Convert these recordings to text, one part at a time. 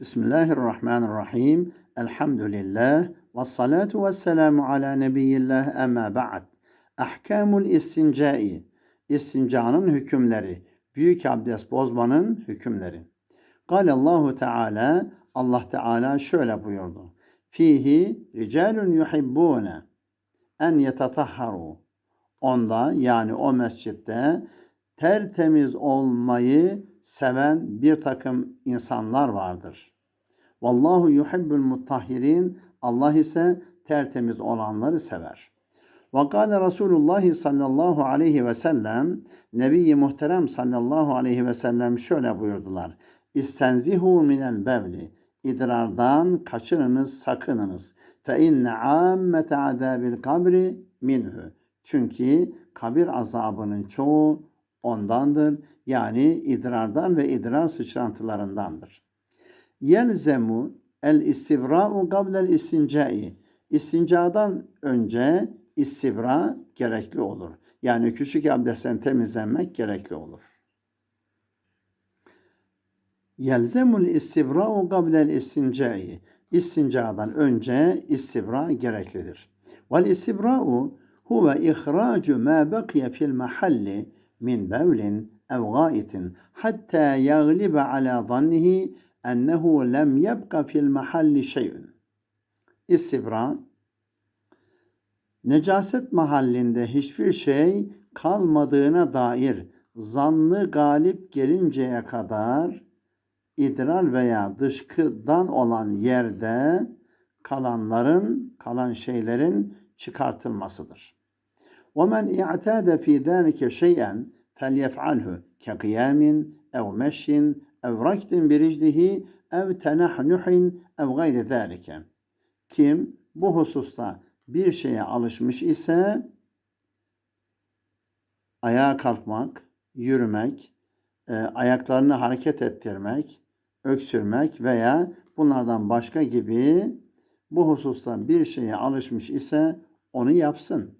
Bismillahirrahmanirrahim. Elhamdülillah. Ve salatu ve selamu ala nebiyyillah ama ba'd. Ahkamul istincai. İstincanın hükümleri. Büyük abdest bozmanın hükümleri. Allahu Teala Allah Teala şöyle buyurdu. Fihi ricalun yuhibbune en yetatahharu. Onda yani o mescitte tertemiz olmayı seven bir takım insanlar vardır. Vallahu yuhibbul muttahirin. Allah ise tertemiz olanları sever. Ve kâle Resulullah sallallahu aleyhi ve sellem Nebi-i Muhterem sallallahu aleyhi ve sellem şöyle buyurdular. İstenzihu minel bevli. İdrardan kaçınınız, sakınınız. Fe inne ammete azabil kabri minhu. Çünkü kabir azabının çoğu ondandır. Yani idrardan ve idrar sıçrantılarındandır. Yelzemu el istibra'u gablel istincai. İstincadan önce istibra gerekli olur. Yani küçük abdestten temizlenmek gerekli olur. Yelzemul istibra'u gablel istincai. İstincadan önce istibra gereklidir. Vel istibra'u huve ihracu ma bakiye fil mahalli min bevlin ev gaitin hatta yaglibe ala zannihi ennehu lem yebqa fil mahalli şey'ün. İstibra Necaset mahallinde hiçbir şey kalmadığına dair zannı galip gelinceye kadar idrar veya dışkıdan olan yerde kalanların, kalan şeylerin çıkartılmasıdır. وَمَنْ اِعْتَادَ ف۪ي ذَٰلِكَ شَيْئًا فَلْيَفْعَلْهُ كَقِيَامٍ اَوْ مَشْيٍ اَوْ رَكْتٍ بِرِجْلِهِ اَوْ تَنَحْنُحٍ اَوْ غَيْرِ ذَٰلِكَ Kim bu hususta bir şeye alışmış ise ayağa kalkmak, yürümek, e, ayaklarını hareket ettirmek, öksürmek veya bunlardan başka gibi bu hususta bir şeye alışmış ise onu yapsın.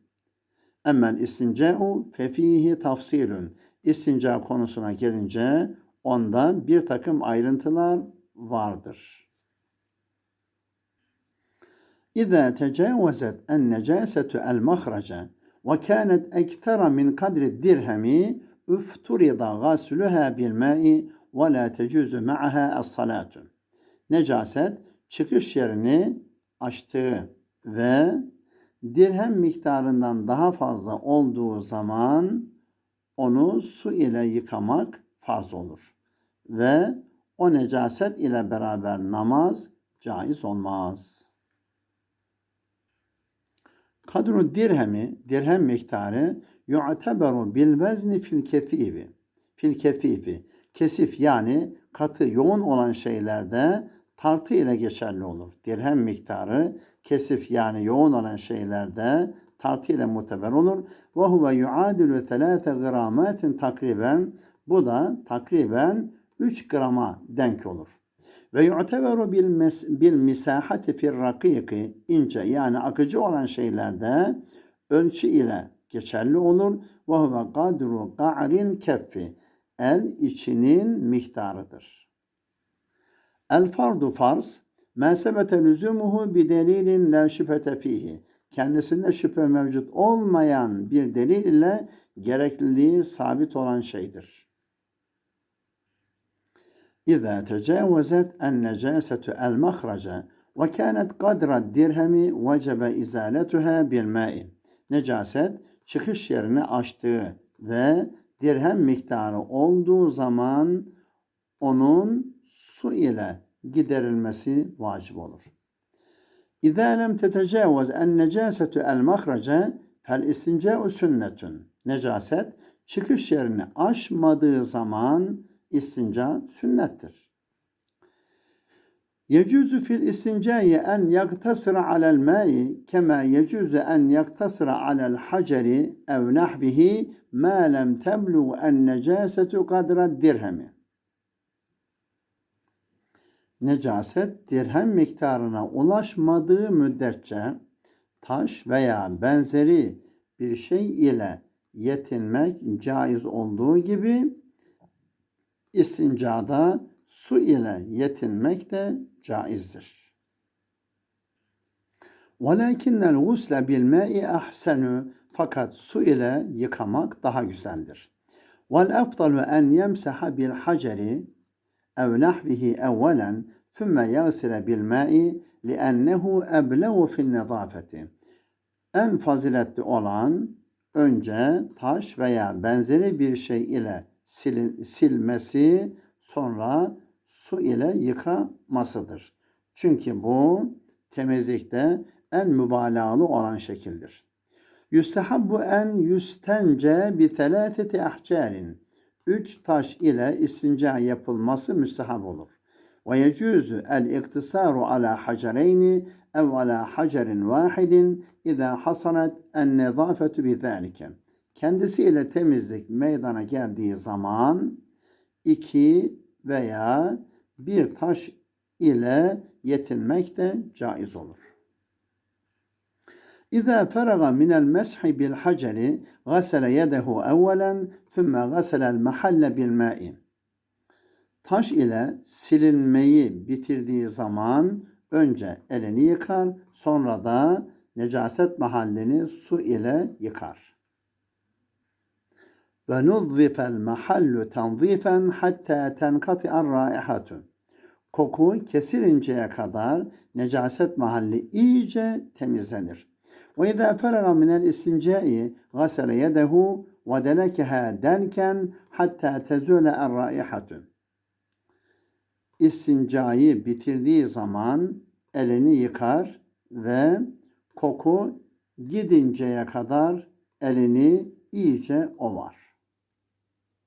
Emmel istinca'u fefihi tafsilun. İstinca konusuna gelince onda bir takım ayrıntılar vardır. İza tecavuzet en necasetu el mahraca ve kânet ektara min kadri dirhemi üfturida gasluha bil ma'i ve la tecuzu ma'aha es salatu. Necaset çıkış yerini açtığı ve dirhem miktarından daha fazla olduğu zaman onu su ile yıkamak farz olur. Ve o necaset ile beraber namaz caiz olmaz. Kadru dirhemi, dirhem miktarı yu'teberu bil vezni fil kefifi. Fil kefifi. Kesif yani katı yoğun olan şeylerde tartı ile geçerli olur. Dirhem miktarı kesif yani yoğun olan şeylerde tartı ile muteber olur. Ve huve yuadilü thelâte gramatin takriben bu da takriben 3 grama denk olur. Ve yu'teberu bil, mes, bil misahati fir rakiki ince yani akıcı olan şeylerde ölçü ile geçerli olur. Ve huve kadru ga'rin keffi el içinin miktarıdır. El fardu farz ma sebete lüzumuhu bi delilin la şüphete fihi. Kendisinde şüphe mevcut olmayan bir delil ile gerekliliği sabit olan şeydir. İza tecavuzet en necasetu el mahraca ve kânet kadra dirhemi vecebe izaletuha bil ma'i. Necaset çıkış yerini açtığı ve dirhem miktarı olduğu zaman onun su ile giderilmesi vacip olur. İzâ lem tetecavvaz en necasetu el mahraca fel istinca'u sünnetun. Necaset çıkış yerini aşmadığı zaman istinca sünnettir. Yecuzu fil istincai en yaktasıra alel mai kema yecuzu en yaktasıra alel haceri ev nahvihi ma lem teblu en necasetu kadra dirhemi necaset dirhem miktarına ulaşmadığı müddetçe taş veya benzeri bir şey ile yetinmek caiz olduğu gibi istincada su ile yetinmek de caizdir. وَلَكِنَّ الْغُسْلَ بِالْمَاءِ أَحْسَنُ Fakat su ile yıkamak daha güzeldir. وَالْأَفْضَلُ أَنْ يَمْسَحَ بِالْحَجَرِ اَوْ نَحْوِهِ اَوَّلًا ثُمَّ يَغْسِلَ بِالْمَاءِ لِأَنَّهُ أَبْلَغُ فِي النَّظَافَةِ En faziletli olan önce taş veya benzeri bir şey ile silin- silmesi sonra su ile yıkamasıdır. Çünkü bu temizlikte en mübalağalı olan şekildir. Yustahabbu en yustence bi telateti ahcarin. Üç taş ile istinca yapılması müstehab olur. Ve yecuzu el iktisaru ala hacereyni ev ala hacerin vahidin idâ hasanat en nezafetu bi zâlike. Kendisiyle temizlik meydana geldiği zaman iki veya bir taş ile yetinmek de caiz olur. إذا فرغ من المسح بالحجر غسل يده أولا ثم غسل المحل بالماء Taş ile silinmeyi bitirdiği zaman önce elini yıkar, sonra da necaset mahallini su ile yıkar. Ve nuzzifel mahallu tanzifen hatta tenkati'ar raihatu. Koku kesilinceye kadar necaset mahalli iyice temizlenir. Ve izâ feragha minel istincai gasele yedehu ve delekeha delken hatta tezule er raihatu. İstincayı bitirdiği zaman elini yıkar ve koku gidinceye kadar elini iyice ovar.